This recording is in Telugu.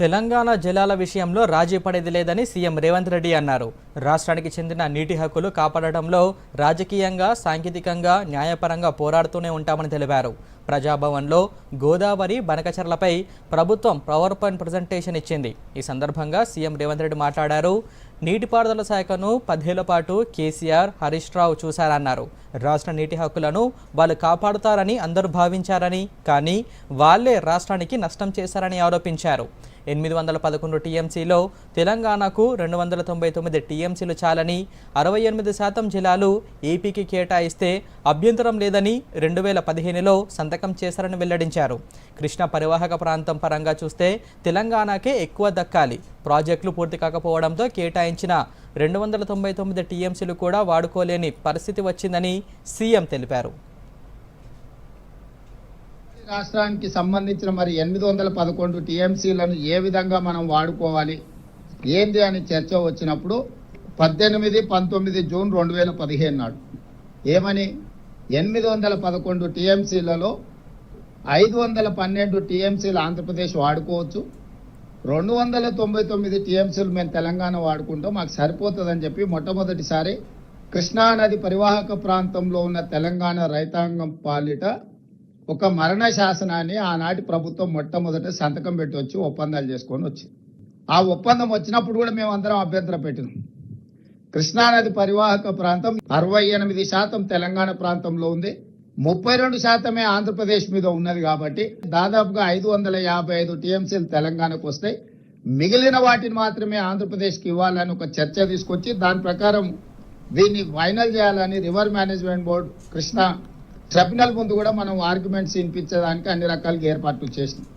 తెలంగాణ జలాల విషయంలో రాజీ పడేది లేదని సీఎం రేవంత్ రెడ్డి అన్నారు. రాష్ట్రానికి చెందిన నీటి హక్కులు కాపాడడంలో రాజకీయంగా సాంకేతికంగా న్యాయపరంగా పోరాడుతూనే ఉంటామని తెలిపారు. ప్రజాభవన్లో గోదావరి బనకచర్లపై ప్రభుత్వం పవర్ పాయింట్ ప్రజెంటేషన్ ఇచ్చింది. ఈ సందర్భంగా సీఎం రేవంత్ రెడ్డి మాట్లాడారు. నీటిపారుదల శాఖను పదేళ్ళ పాటు కేసీఆర్ హరీష్ రావు చూశారన్నారు. రాష్ట్ర నీటి హక్కులను వాళ్ళు కాపాడుతారని అందరూ భావించారని కానీ వాళ్ళే రాష్ట్రానికి నష్టం చేశారని ఆరోపించారు. ఎనిమిది వందల పదకొండు టీఎంసీలో తెలంగాణకు రెండు వందల తొంభై తొమ్మిది టీఎంసీలు చాలని అరవై ఎనిమిది శాతం జిల్లాలు ఏపీకి కేటాయిస్తే అభ్యంతరం లేదని రెండు వేల పదిహేనులో సంతకం చేశారని వెల్లడించారు. కృష్ణ పరివాహక ప్రాంతం పరంగా చూస్తే తెలంగాణకే ఎక్కువ దక్కాలి. ప్రాజెక్టులు పూర్తి కాకపోవడంతో కేటాయించిన రెండు వందల తొంభై తొమ్మిది టీఎంసీలు కూడా వాడుకోలేని పరిస్థితి వచ్చిందని సీఎం తెలిపారు. రాష్ట్రానికి సంబంధించిన మరి ఎనిమిది వందల పదకొండు టీఎంసీలను ఏ విధంగా మనం వాడుకోవాలి? ఏంది అని చర్చ వచ్చినప్పుడు పద్దెనిమిది పంతొమ్మిది జూన్ రెండు వేల పదిహేను నాడు ఏమని? ఎనిమిది వందల పదకొండు టీఎంసీలలో ఐదు వందల పన్నెండు టీఎంసీలు ఆంధ్రప్రదేశ్ వాడుకోవచ్చు. రెండు వందల తొంభై తొమ్మిది టీఎంసీలు మేము తెలంగాణ వాడుకుంటాం. మాకు సరిపోతుందని చెప్పి మొట్టమొదటిసారి కృష్ణా నది పరివాహక ప్రాంతంలో ఉన్న తెలంగాణ రైతాంగం పాలిట ఒక మరణ శాసనాన్ని ఆనాటి ప్రభుత్వం మొట్టమొదట సంతకం పెట్టి వచ్చి ఒప్పందాలు చేసుకొని వచ్చి ఆ ఒప్పందం వచ్చినప్పుడు కూడా మేము అందరం అభ్యంతరం పెట్టినాం. కృష్ణానది పరివాహక ప్రాంతం అరవై ఎనిమిది శాతం తెలంగాణ ప్రాంతంలో ఉంది. ముప్పై రెండు శాతమే ఆంధ్రప్రదేశ్ మీద ఉన్నది కాబట్టి దాదాపుగా ఐదు వందల యాభై ఐదు టీఎంసీలు తెలంగాణకు వస్తాయి. మిగిలిన వాటిని మాత్రమే ఆంధ్రప్రదేశ్కి ఇవ్వాలని ఒక చర్చ తీసుకొచ్చి దాని ప్రకారం దీన్ని ఫైనల్ చేయాలని river management board Krishna tribunal ముందు కూడా మనం ఆర్గ్యుమెంట్స్ వినిపించడానికి అన్ని రకాలుగా ఏర్పాట్లు చేసినాం.